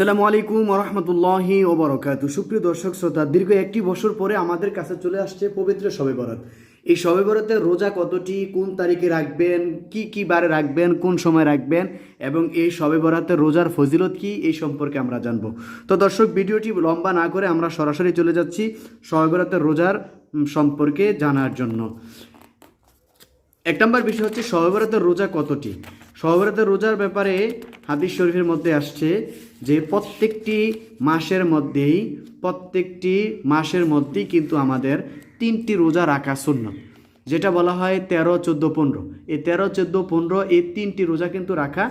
আসসালামু আলাইকুম রহমতুল্লাহি ওবরকাত সুপ্রিয় দর্শক, শ্রোতা, দীর্ঘ একটি বছর পরে আমাদের কাছে চলে আসছে পবিত্র শবে বরাত। এই শবে বরাতের রোজা কতটি, কোন তারিখে রাখবেন, কি কি বারে রাখবেন, কোন সময় রাখবেন, এবং এই শবে বরাতের রোজার ফজিলত কি, এই সম্পর্কে আমরা জানব। তো দর্শক, ভিডিওটি লম্বা না করে আমরা সরাসরি চলে যাচ্ছি শবে বরাতের রোজার সম্পর্কে জানার জন্য। এক নম্বর বিষয় হচ্ছে সহবরাতের রোজা কতটি? সহবরাতের রোজার ব্যাপারে হাদিস শরীফের মধ্যে আসছে যে প্রত্যেকটি মাসের মধ্যেই, প্রত্যেকটি মাসের মধ্যেই কিন্তু আমাদের তিনটি রোজা রাখা শূন্য যেটা বলা হয় তেরো, চোদ্দ, পনেরো। এই তেরো, চোদ্দ, পনেরো এই তিনটি রোজা কিন্তু রাখা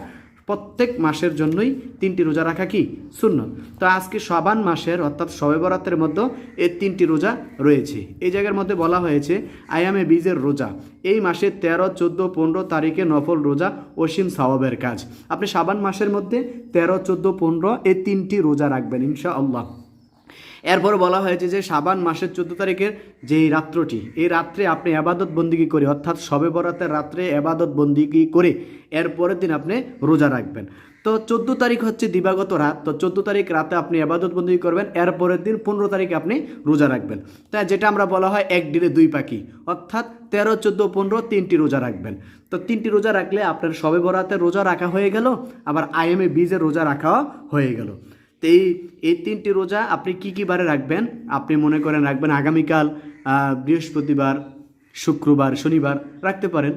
প্রত্যেক মাসের জন্যই তিনটি রোজা রাখা কি? শূন্য তো আজকে সবান মাসের অর্থাৎ সবে বরাতের মধ্যে এই তিনটি রোজা রয়েছে। এই জায়গার মধ্যে বলা হয়েছে, আয়ামে বীজের রোজা। এই মাসে তেরো, চোদ্দ, পনেরো তারিখে নফল রোজা অসীম সাওয়াবের কাজ। আপনি সাবান মাসের মধ্যে তেরো, চোদ্দ, পনেরো এই তিনটি রোজা রাখবেন ইনশা আল্লাহ এরপর বলা হয়েছে যে সাবান মাসের চোদ্দ তারিখের যেই রাত্রটি, এই রাত্রে আপনি আবাদত বন্দিগি করে, অর্থাৎ সবে বরাতের রাত্রে আবাদত বন্দিগি করে এরপরের দিন আপনি রোজা রাখবেন। তো চোদ্দ তারিখ হচ্ছে দিবাগত রাত, তো চোদ্দ তারিখ রাতে আপনি আবাদত বন্দি করবেন, এরপরের দিন পনেরো তারিখে আপনি রোজা রাখবেন। তাই যেটা আমরা বলা হয় এক দিনে দুই পাখি, অর্থাৎ তেরো, চোদ্দ, পনেরো তিনটি রোজা রাখবেন। তো তিনটি রোজা রাখলে আপনার সবে বরাতের রোজা রাখা হয়ে গেল, আবার আইএমএ বীজের রোজা রাখাও হয়ে গেল। তো এই এই তিনটি রোজা আপনি কি কী বারে রাখবেন? আপনি মনে করেন রাখবেন আগামীকাল বৃহস্পতিবার, শুক্রবার, শনিবার, রাখতে পারেন।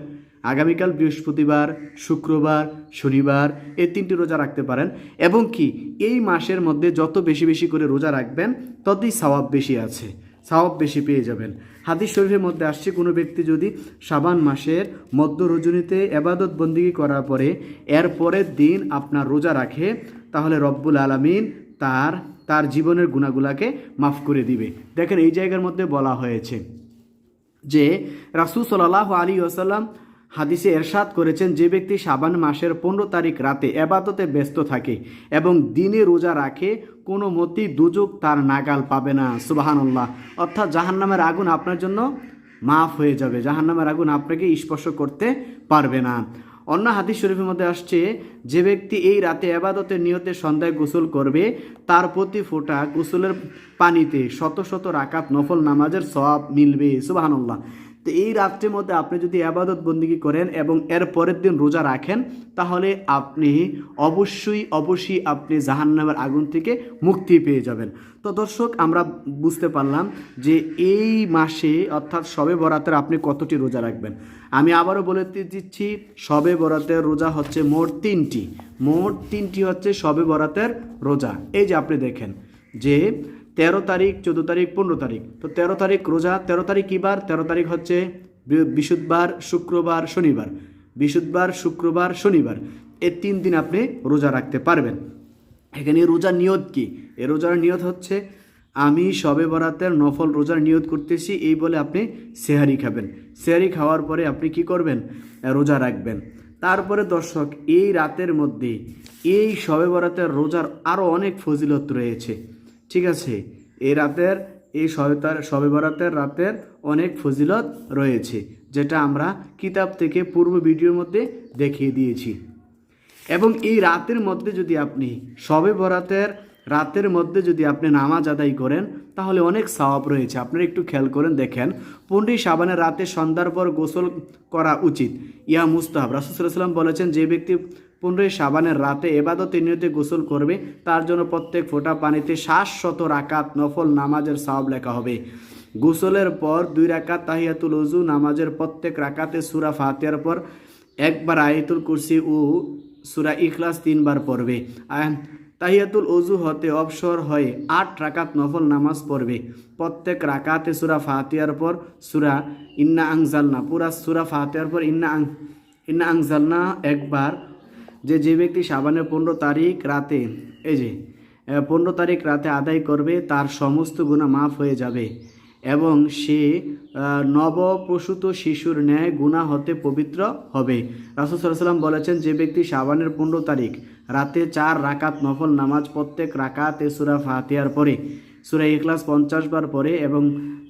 আগামীকাল, বৃহস্পতিবার, শুক্রবার, শনিবার, এই তিনটি রোজা রাখতে পারেন। এবং কি, এই মাসের মধ্যে যত বেশি বেশি করে রোজা রাখবেন, ততই সওয়াব বেশি আছে, সওয়াব বেশি পেয়ে যাবেন। হাদিস শরীফের মধ্যে আসছে, কোনো ব্যক্তি যদি সাবান মাসের মধ্য রজনীতে এবাদত বন্দিগি করার পরে এর পরের দিন আপনার রোজা রাখে তাহলে রব্বুল আলামিন তার তার জীবনের গুণাগুলাকে মাফ করে দিবে। দেখেন এই জায়গার মধ্যে বলা হয়েছে যে রাসুল সাল্লাহ আলী ওসাল্লাম হাদিসে এরশাদ করেছেন, যে ব্যক্তি সাবান মাসের পনেরো তারিখ রাতে এবাদতে ব্যস্ত থাকে এবং দিনে রোজা রাখে, কোনো মতেই দুযোগ তার নাগাল পাবে না। সুবাহানুল্লাহ। অর্থাৎ জাহান্নামের আগুন আপনার জন্য মাফ হয়ে যাবে। জাহান্নামের আগুন আপনাকে স্পর্শ করতে পারবে না। অন্য হাদিস শরীফের মধ্যে আসছে, যে ব্যক্তি এই রাতে আবাদতের নিয়তে সন্ধ্যায় গোসল করবে, তার প্রতি ফোটা গোসলের পানিতে শত শত রাকাত নফল নামাজের সব মিলবে। সুবাহানুল্লাহ। তো এই রাত্রের মধ্যে আপনি যদি আবাদত বন্দিগি করেন এবং এর পরের দিন রোজা রাখেন, তাহলে আপনি অবশ্যই অবশ্যই আপনি জাহান্নামের আগুন থেকে মুক্তি পেয়ে যাবেন। তো দর্শক, আমরা বুঝতে পারলাম যে এই মাসে, অর্থাৎ সবে বরাতের আপনি কতটি রোজা রাখবেন। আমি আবারও বলে দিচ্ছি, সবে বরাতের রোজা হচ্ছে মোট তিনটি। মোট তিনটি হচ্ছে সবে বরাতের রোজা। এই যে আপনি দেখেন যে তেরো তারিখ, চোদ্দ তারিখ, পনেরো তারিখ। তো তেরো তারিখ রোজা, তেরো তারিখ কী বার তেরো তারিখ হচ্ছে বৃ- বৃহস্পতিবার শুক্রবার, শনিবার। বৃহস্পতিবার শুক্রবার, শনিবার। এই তিন দিন আপনি রোজা রাখতে পারবেন। এখানে রোজার নিয়ত কি? এ রোজার নিয়ত হচ্ছে, আমি সবে বরাতের নফল রোজার নিয়ত করতেছি, এই বলে আপনি সেহারি খাবেন। সেহারি খাওয়ার পরে আপনি কি করবেন? রোজা রাখবেন। তারপরে দর্শক, এই রাতের মধ্যে, এই সবে বরাতের রোজার আরও অনেক ফজিলত রয়েছে। ঠিক আছে? এই রাতের এই সহায়তার, সবে বরাতের রাতের অনেক ফজিলত রয়েছে, যেটা আমরা কিতাব থেকে পূর্ব ভিডিওর মধ্যে দেখিয়ে দিয়েছি। এবং এই রাতের মধ্যে যদি আপনি সবে বরাতের রাতের মধ্যে যদি আপনি নামাজ আদায় করেন, তাহলে অনেক সওয়াব রয়েছে। আপনারা একটু খেয়াল করেন, দেখেন। পনেরোই সাবানের রাতে সন্ধ্যার পর গোসল করা উচিত। ইয়া মুস্তাহাব রাসুসাল্লাম বলেছেন, যে ব্যক্তি পনেরোই সাবানের রাতে এবাদতে নিয়তে গোসল করবে, তার জন্য প্রত্যেক ফোঁটা পানিতে শ্বাস শত রাকাত নফল নামাজের সওয়াব লেখা হবে। গোসলের পর দুই রাকাত তাহিয়াতুল উজু নামাজের প্রত্যেক রাকাতে সুরা ফাতিয়ার পর একবার আয়াতুল কুরসি ও সুরা ইখলাস তিনবার পড়বে। তাহিয়াতুল অজু হতে অবসর হয়ে আট রাকাত নফল নামাজ পড়বে। প্রত্যেক রাকাতে সুরা ফাতিয়ার পর সুরা ইন্না আংজালনা পুরা সুরা ফাতিয়ার পর ইন্না আং ইন্না আংজালনা একবার। যে যে ব্যক্তি সাবানের পনেরো তারিখ রাতে, এই যে পনেরো তারিখ রাতে আদায় করবে, তার সমস্ত গুণা মাফ হয়ে যাবে এবং সে নবপ্রসূত শিশুর ন্যায় গুণা হতে পবিত্র হবে। রাসুল সাল্লাম বলেছেন, যে ব্যক্তি শাবানের পনেরো তারিখ রাতে চার রাকাত নফল নামাজ প্রত্যেক রাকাতে সুরা ফাতিয়ার পরে, সুরা ইখলাস পঞ্চাশ বার পরে এবং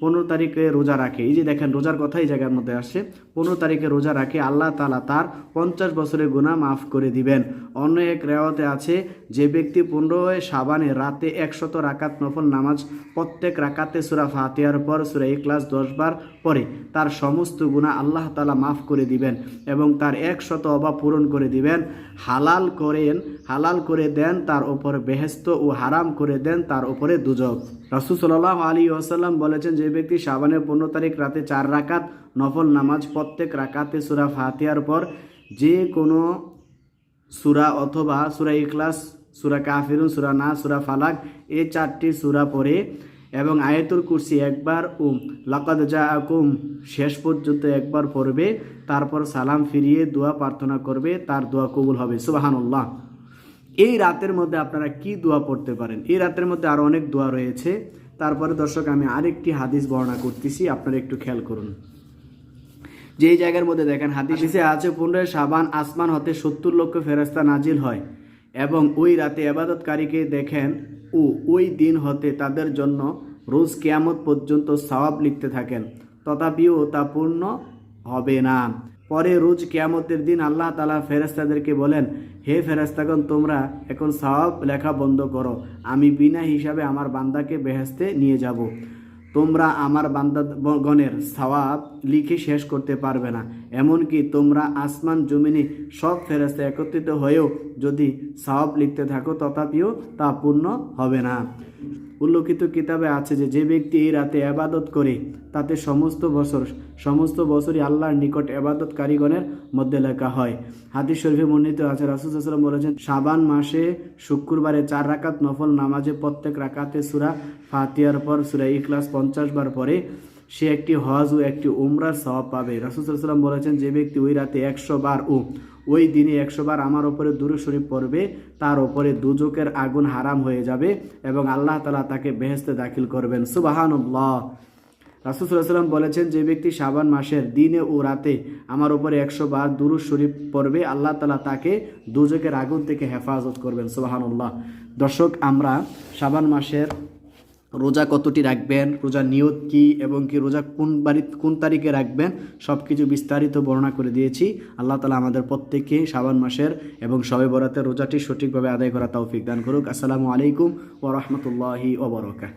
পনেরো তারিখে রোজা রাখে। এই যে দেখেন, রোজার কথাই জায়গার মধ্যে আসছে। পনেরো তারিখে রোজা রাখে, আল্লাহ তালা তার পঞ্চাশ বছরের গুণা মাফ করে দিবেন। অন্য এক রেওয়াতে আছে, যে ব্যক্তি পনেরোই সাবানে রাতে একশত রাকাত নফল নামাজ, প্রত্যেক রাকাতে সুরা ফাতিয়ার পর সুরা ইকলাস দশবার পরে তার সমস্ত গুণা আল্লাহ তালা মাফ করে দিবেন এবং তার একশত অভাব পূরণ করে দিবেন। হালাল করেন, হালাল করে দেন, তার ওপর বেহেস্ত ও হারাম করে দেন, তার ওপরে দুজক। রাসুল সাল্লাহ আলী ওসাল্লাম বলেছেন, যে ব্যক্তি সাবানের পনেরো তারিখ রাতে চার রাকাত নফল নামাজ প্রত্যেক রাকাতে সুরা ফাতিয়ার পর যে কোনো সুরা অথবা সুরা ইখলাস, সুরা কাফিরুন, সুরা না সুরা ফালাক এই চারটি সুরা পড়ে এবং আয়াতুল কুরসি একবার ও লাকাদ জা আকুম শেষ পর্যন্ত একবার পড়বে, তারপর সালাম ফিরিয়ে দোয়া প্রার্থনা করবে, তার দোয়া কবুল হবে। সুবাহানুল্লাহ। এই রাতের মধ্যে আপনারা কি দোয়া পড়তে পারেন? এই রাতের মধ্যে আরও অনেক দোয়া রয়েছে। তারপরে দর্শক, আমি আরেকটি হাদিস বর্ণনা করতেছি, আপনারা একটু খেয়াল করুন। যে এই জায়গার মধ্যে দেখেন, হাদিসে আছে, পনেরোই সাবান আসমান হতে সত্তর লক্ষ ফেরস্তা নাজিল হয়। এবং ওই রাতে আবাদতকারীকে দেখেন ও ওই দিন হতে তাদের জন্য রোজ কেয়ামত পর্যন্ত সওয়াব লিখতে থাকেন। তথাপিও তা পূর্ণ হবে না। পরে রোজ কেয়ামতের দিন আল্লাহ তালা ফেরেস্তাদেরকে বলেন, হে ফেরেস্তাগণ তোমরা এখন সওয়াব লেখা বন্ধ করো। আমি বিনা হিসাবে আমার বান্দাকে বেহেস্তে নিয়ে যাব। তোমরা আমার বান্দাগণের সওয়াব লিখে শেষ করতে পারবে না। এমনকি তোমরা আসমান, জমিনে সব ফেরস্তা একত্রিত হয়েও যদি সওয়াব লিখতে থাকো, তথাপিও তা পূর্ণ হবে না। উল্লেখিত কিতাবে আছে যে যে ব্যক্তি এই রাতে আবাদত করে, তাতে সমস্ত বছর, সমস্ত বছরই আল্লাহর নিকট আবাদত কারিগণের মধ্যে লেখা হয়। হাদিস শরীফে মন্ডিত আছে রাসুসাল্লাম বলেছেন, সাবান মাসে শুক্রবারে চার রাকাত নফল, নামাজে প্রত্যেক রাকাতে সুরা ফাতিয়ার পর, সুরা ইখলাস পঞ্চাশ বার পরে সে একটি হজ ও একটি উমরার সওয়াব পাবে। রাসুসাল্লাম বলেছেন, যে ব্যক্তি ওই রাতে একশো বার ও ওই দিনে একশো বার আমার ওপরে দুরু শরীফ পড়বে, তার ওপরে দুজকের আগুন হারাম হয়ে যাবে এবং আল্লাহ তালা তাকে বেহেস্তে দাখিল করবেন। সুবাহানুল্লাহ। রাসুসাল্লাম বলেছেন, যে ব্যক্তি সাবান মাসের দিনে ও রাতে আমার উপরে একশো বার দুরু শরীফ পড়বে, আল্লাহ তালা তাকে দুজকের আগুন থেকে হেফাজত করবেন। সুবাহানুল্লাহ। দর্শক, আমরা সাবান মাসের রোজা কতটি রাখবেন, রোজা নিয়ত কি এবং কি রোজা কোন বাড়ি কোন তারিখে রাখবেন সব কিছু বিস্তারিত বর্ণনা করে দিয়েছি। আল্লাহ তালা আমাদের প্রত্যেককে সাবান মাসের এবং সবে বরাতের রোজাটি সঠিকভাবে আদায় করা তৌফিক দান করুক। আসসালামু আলাইকুম ও রহমতুল্লাহি ওবরকা